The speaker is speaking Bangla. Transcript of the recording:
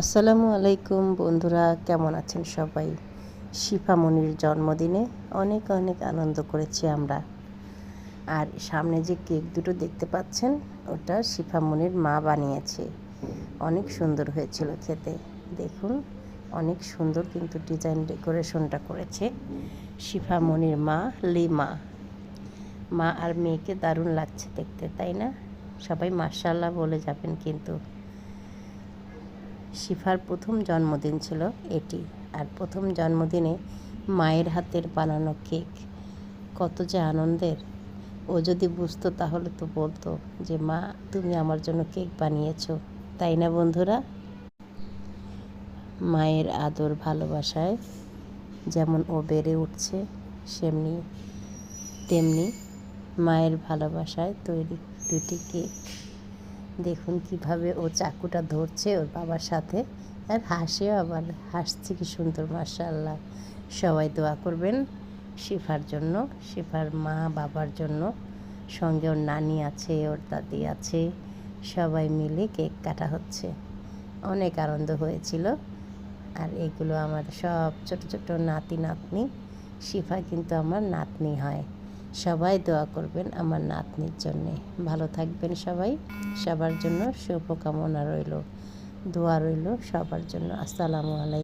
আসসালামু আলাইকুম বন্ধুরা, কেমন আছেন সবাই? শিফামণির জন্মদিনে অনেক অনেক আনন্দ করেছি আমরা। আর সামনে যে কেক দুটো দেখতে পাচ্ছেন, ওটা শিফামণির মা বানিয়েছে। অনেক সুন্দর হয়েছিল খেতে। দেখুন, অনেক সুন্দর কিন্তু ডিজাইন ডেকোরেশনটা করেছে শিফামণির মা লিমা। মা আর মেয়েকে দারুণ লাগছে দেখতে, তাই না? সবাই মার্শাল্লাহ বলে যাবেন কিন্তু। শিফার প্রথম জন্মদিন ছিল এটি। আর প্রথম জন্মদিনে মায়ের হাতের বানানো কেক। কত যে আনন্দের। ও যদি বুঝতো তাহলে তো বলতো যে, মা, তুমি আমার জন্য কেক বানিয়েছো, তাই না বন্ধুরা? মায়ের আদর ভালোবাসায় যেমন ও বেড়ে উঠছে, সেমনি তেমনি মায়ের ভালোবাসায় তৈরি দুটি কেক। দেখুন কীভাবে ও চাকুটা ধরছে ওর বাবার সাথে। আর হাসেও আবার, হাসছে কি সুন্দর মার্শাল্লাহ সবাই দোয়া করবেন শিফার জন্য, শিফার মা বাবার জন্য। সঙ্গে ওর নানি আছে, ওর দাদি আছে, সবাই মিলে কেক কাটা হচ্ছে। অনেক আনন্দ হয়েছিল। আর এগুলো আমার সব ছোট ছোট নাতি নাতনি শিফা কিন্তু আমার নাতনি হয়। সবাই দোয়া করবেন আমার নাতনির জন্যে। ভালো থাকবেন সবাই। সবার জন্য শুভকামনা রইল। দোয়া রইল সবার জন্য। আসসালামু আলাইকুম।